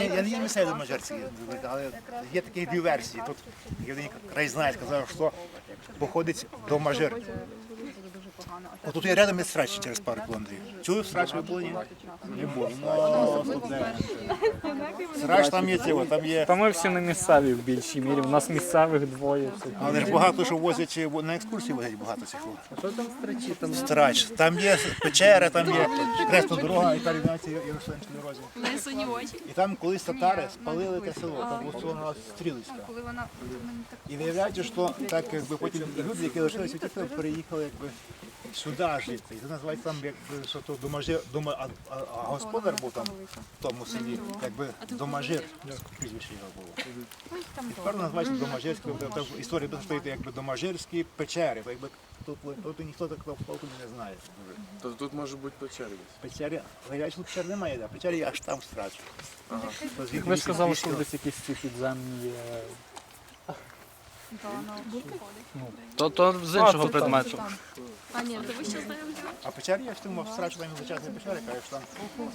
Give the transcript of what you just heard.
я, я не є місцевий мажорські, але є такі дві версії. Тут Євгеній Край знає, сказав, що походить до мажер. Отут є рядом є срач через пару кілометрів. Чую, срач? Не було. Ну, тут де. Срач там є цього, там є. Та ми всі не місцеві в більшій мірі. У нас місцевих двоє. Але ж багато що возять на екскурсії возять багато цих. Що там страчі? Там страч. Там є печера, там є хресна дорога, і перейдеться Єрусалимській дорозі. Лисоні очі. І там колись татари спалили те село, там було село так І виявляється, що так якби потім люди, які лишилися ті, переїхали якби сюди жити. І це називається там якби що то домажир, дома, а, а, а господар був там в тому селі, якби домажир, прізвище його було. І тепер називається домажирський, там історія буде стоїть якби домажирські печери. Бо Якби тут, тут ніхто такого толком не знає. Тобто тут може бути печери десь. Печери, печер немає, а печері аж там страчу. Ви ж сказали, що десь якісь ці підземні є. То, то з іншого то там. предмету. А ні, то ви ще знаєте? А печері я ж тому страчу там величезні печери, кажеш, там